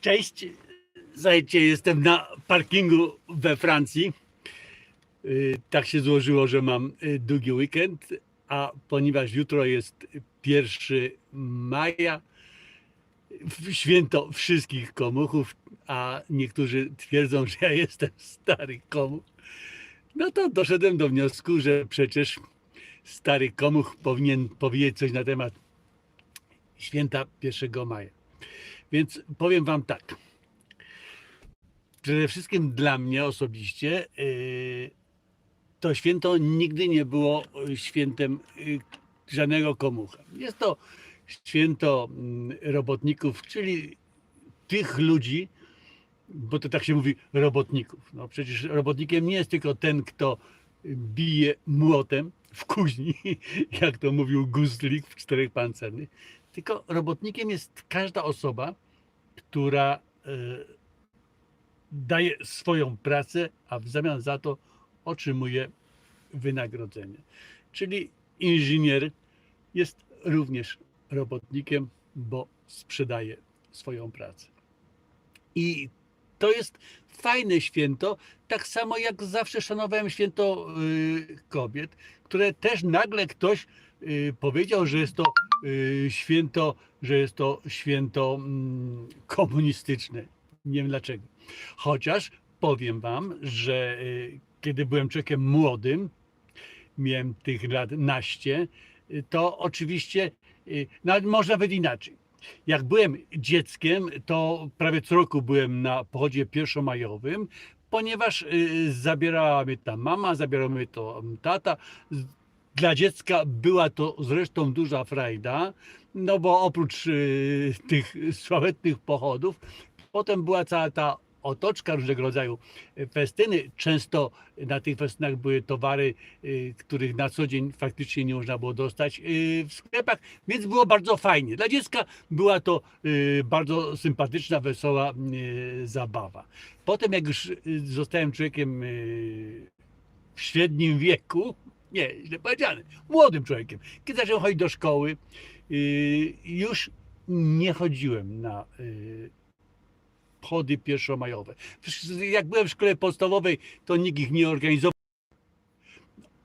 Cześć. Słuchajcie, jestem na parkingu we Francji. Y, Tak się złożyło, że mam y, długi weekend, a ponieważ jutro jest 1 maja, święto wszystkich komuchów, a niektórzy twierdzą, że ja jestem stary komuch, no to doszedłem do wniosku, że przecież stary komuch powinien powiedzieć coś na temat święta 1 maja. Więc powiem Wam tak. Przede wszystkim dla mnie osobiście yy, to święto nigdy nie było y, świętem y, żadnego komucha. Jest to święto mm, robotników, czyli tych ludzi, bo to tak się mówi robotników. No przecież robotnikiem nie jest tylko ten, kto bije młotem w kuźni, jak to mówił Gustlik w Czterech Pancernych, tylko robotnikiem jest każda osoba, która e, daje swoją pracę, a w zamian za to otrzymuje wynagrodzenie. Czyli inżynier jest również robotnikiem, bo sprzedaje swoją pracę. I to jest fajne święto, tak samo jak zawsze szanowałem święto y, kobiet, które też nagle ktoś y, powiedział, że jest to święto, że jest to święto mm, komunistyczne. Nie wiem dlaczego. Chociaż powiem wam, że y, kiedy byłem człowiekiem młodym, miałem tych lat naście, y, to oczywiście, y, no, może nawet inaczej. Jak byłem dzieckiem, to prawie co roku byłem na pochodzie pierwszomajowym, ponieważ y, zabierała mnie ta mama, zabierał mnie to mm, tata. Dla dziecka była to zresztą duża frajda, no bo oprócz y, tych sławetnych pochodów, potem była cała ta otoczka różnego rodzaju festyny. Często na tych festynach były towary, y, których na co dzień faktycznie nie można było dostać y, w sklepach, więc było bardzo fajnie. Dla dziecka była to y, bardzo sympatyczna, wesoła zabawa. Potem jak już zostałem człowiekiem w średnim wieku, nie, źle powiedziane, młodym człowiekiem, kiedy zacząłem chodzić do szkoły, y, już nie chodziłem na y, chody pierwszomajowe. Jak byłem w szkole podstawowej, to nikt ich nie organizował.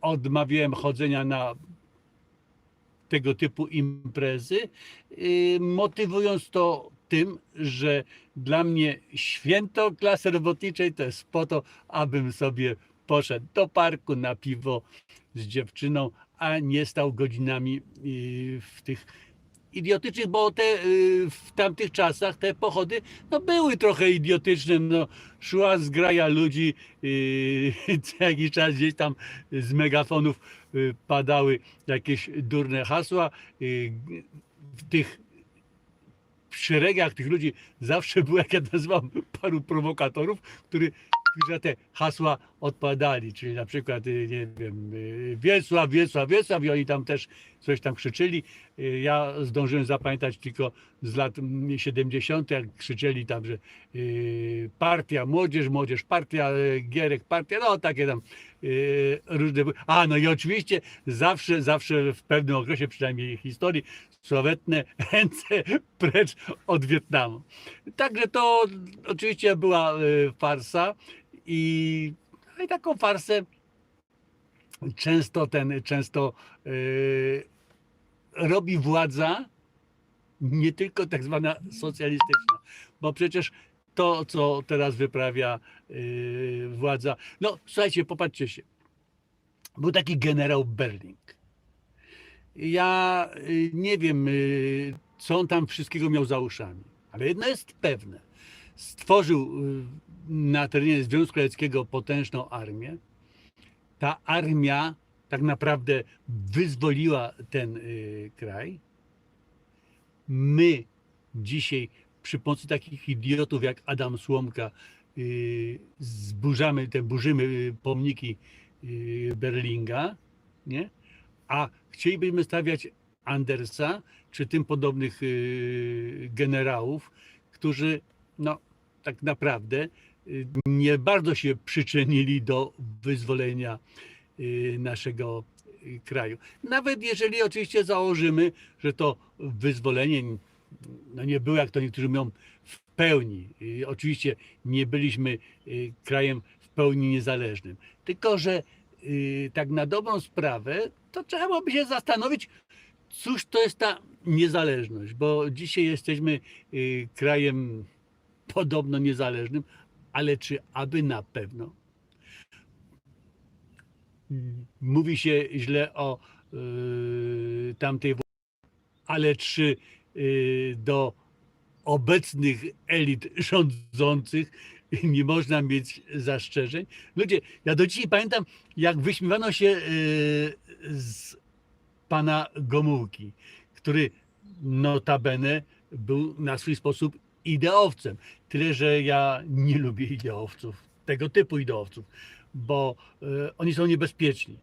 Odmawiałem chodzenia na tego typu imprezy, y, motywując to tym, że dla mnie święto klasy robotniczej to jest po to, abym sobie poszedł do parku na piwo z dziewczyną, a nie stał godzinami y, w tych idiotycznych, bo te y, w tamtych czasach te pochody no, były trochę idiotyczne. No, szła zgraja ludzi, y, co jakiś czas gdzieś tam z megafonów padały jakieś durne hasła. W tych szeregach tych ludzi zawsze było, jak ja nazywam, paru prowokatorów, który, na te hasła odpadali, czyli na przykład, y, nie wiem, y, Wiesław, Wiesław, Wiesław i oni tam też coś tam krzyczyli. Y, Ja zdążyłem zapamiętać tylko z lat mm, 70., jak krzyczeli tam, że partia, młodzież, młodzież, partia, Gierek, partia, no takie tam różne. A, no i oczywiście zawsze, zawsze w pewnym okresie przynajmniej historii sławetne ręce precz od Wietnamu. Także to oczywiście była farsa i, no i taką farsę często ten, często y, robi władza, nie tylko tak zwana socjalistyczna, bo przecież to, co teraz wyprawia y, władza, no słuchajcie, popatrzcie się, był taki generał Berling. Ja y, nie wiem, y, co on tam wszystkiego miał za uszami, ale jedno jest pewne. Stworzył y, na terenie Związku Radzieckiego potężną armię. Ta armia tak naprawdę wyzwoliła ten y, kraj. My dzisiaj przy pomocy takich idiotów jak Adam Słomka y, zburzamy, te burzymy y, pomniki y, Berlinga, nie? a chcielibyśmy stawiać Andersa czy tym podobnych y, generałów, którzy no, tak naprawdę nie bardzo się przyczynili do wyzwolenia y, naszego kraju. Nawet jeżeli oczywiście założymy, że to wyzwolenie no nie było, jak to niektórzy mówią, w pełni. Y, Oczywiście nie byliśmy y, krajem w pełni niezależnym. Tylko, że tak na dobrą sprawę, to trzeba byłoby się zastanowić, cóż to jest ta niezależność, bo dzisiaj jesteśmy krajem podobno niezależnym, ale czy aby na pewno? Mówi się źle o y, tamtej władzy, ale czy y, do obecnych elit rządzących nie można mieć zastrzeżeń? Ludzie, ja do dzisiaj pamiętam, jak wyśmiewano się y, z pana Gomułki, który notabene był na swój sposób ideowcem. Tyle, że ja nie lubię ideowców, tego typu ideowców, bo y, oni są niebezpieczni.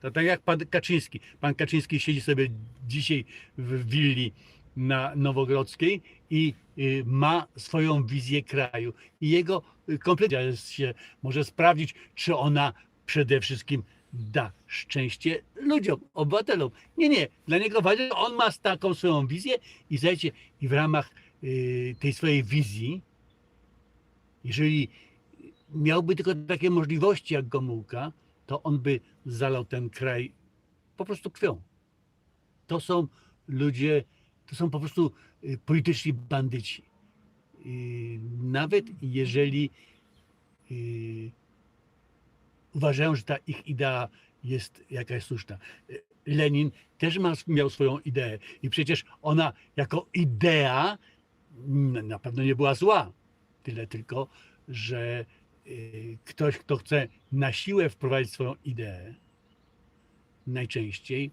To tak jak pan Kaczyński. Pan Kaczyński siedzi sobie dzisiaj w willi na Nowogrodzkiej i y, ma swoją wizję kraju. I jego y, kompletnie się może sprawdzić, czy ona przede wszystkim da szczęście ludziom, obywatelom. Nie, nie. Dla niego ważne, on ma taką swoją wizję i słuchajcie, i w ramach tej swojej wizji, jeżeli miałby tylko takie możliwości jak Gomułka, to on by zalał ten kraj po prostu krwią. To są ludzie, to są po prostu y, polityczni bandyci. Y, Nawet jeżeli y, uważają, że ta ich idea jest jakaś słuszna. Y, Lenin też miał swoją ideę i przecież ona jako idea na pewno nie była zła. Tyle tylko, że y, ktoś, kto chce na siłę wprowadzić swoją ideę, najczęściej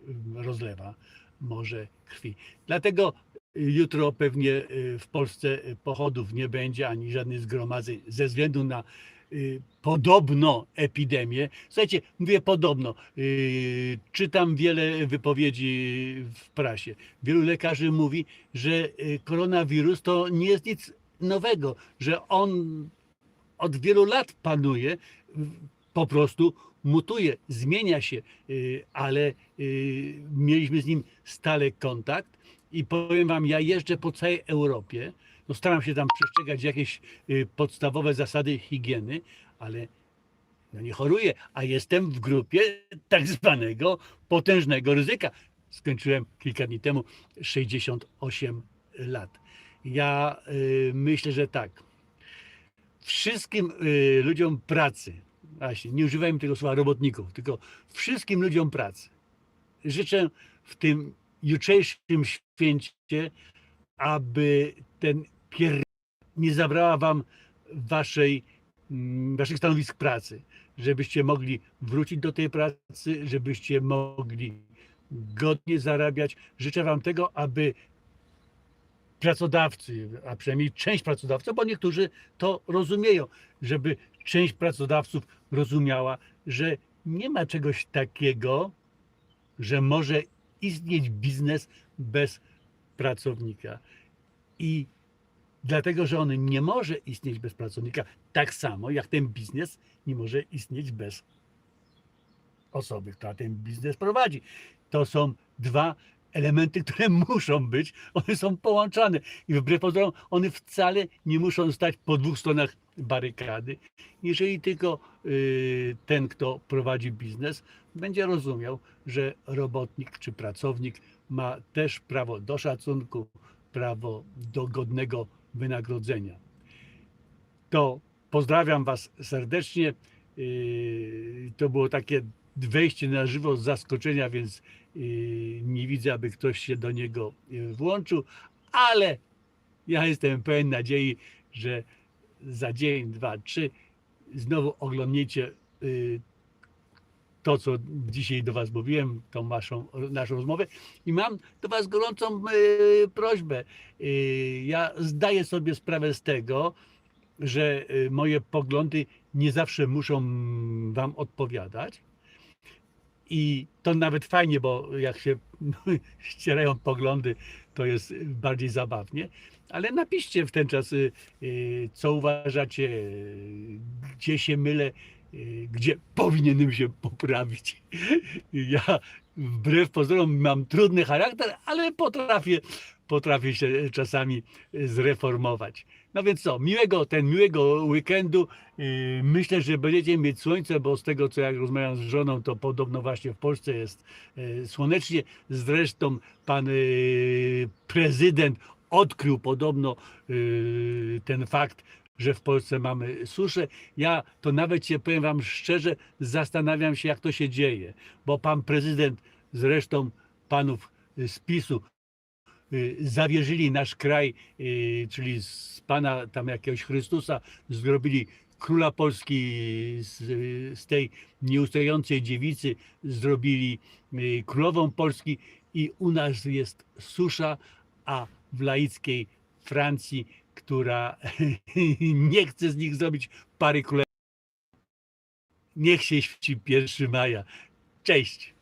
y, rozlewa morze krwi. Dlatego y, jutro pewnie y, w Polsce pochodów nie będzie ani żadnych zgromadzeń ze względu na podobno epidemię. Słuchajcie, mówię podobno. y, Czytam wiele wypowiedzi w prasie. Wielu lekarzy mówi, że y, koronawirus to nie jest nic nowego, że on od wielu lat panuje, po prostu mutuje, zmienia się, y, ale y, mieliśmy z nim stale kontakt i powiem wam, ja jeżdżę po całej Europie, no staram się tam przestrzegać jakieś y, podstawowe zasady higieny, ale no nie choruję, a jestem w grupie tak zwanego potężnego ryzyka. Skończyłem kilka dni temu 68 lat. Ja y, myślę, że tak. Wszystkim y, ludziom pracy, właśnie, nie używajmy tego słowa robotników, tylko wszystkim ludziom pracy życzę w tym jutrzejszym święcie, aby ten pier nie zabrała wam waszej, mm, waszych stanowisk pracy, żebyście mogli wrócić do tej pracy, żebyście mogli godnie zarabiać. Życzę wam tego, aby pracodawcy, a przynajmniej część pracodawców, bo niektórzy to rozumieją, żeby część pracodawców rozumiała, że nie ma czegoś takiego, że może istnieć biznes bez pracownika. I dlatego, że on nie może istnieć bez pracownika, tak samo jak ten biznes nie może istnieć bez osoby, która ten biznes prowadzi. To są dwa elementy, które muszą być, one są połączone i wbrew pozorom one wcale nie muszą stać po dwóch stronach barykady. Jeżeli tylko y, ten, kto prowadzi biznes, będzie rozumiał, że robotnik czy pracownik ma też prawo do szacunku, prawo do godnego wynagrodzenia. To pozdrawiam Was serdecznie. Yy, To było takie wejście na żywo z zaskoczenia, więc yy, nie widzę, aby ktoś się do niego yy, włączył, ale ja jestem pełen nadziei, że za dzień, dwa, trzy znowu oglądniecie to, co dzisiaj do Was mówiłem, tą naszą, naszą rozmowę. I mam do Was gorącą yy, prośbę. Yy, ja zdaję sobie sprawę z tego, że yy, moje poglądy nie zawsze muszą Wam odpowiadać. I to nawet fajnie, bo jak się ścierają poglądy, to jest bardziej zabawnie. Ale napiszcie w ten czas, co uważacie, gdzie się mylę. Y, gdzie powinienem się poprawić. Ja wbrew pozorom mam trudny charakter, ale potrafię, potrafię się czasami zreformować. No więc co, miłego, ten miłego weekendu. Yy, Myślę, że będziecie mieć słońce, bo z tego co jak rozmawiam z żoną, to podobno właśnie w Polsce jest yy, słonecznie. Zresztą pan prezydent odkrył podobno ten fakt, że w Polsce mamy suszę. Ja to nawet się powiem wam szczerze, zastanawiam się, jak to się dzieje, bo pan prezydent, zresztą panów z PiSu, y, zawierzyli nasz kraj, y, czyli z Pana tam jakiegoś Chrystusa, zrobili króla Polski z, z tej nieustającej dziewicy, zrobili y, królową Polski i u nas jest susza, a w laickiej Francji, która nie chce z nich zrobić pary królewskiej. Niech się świeci 1 maja. Cześć!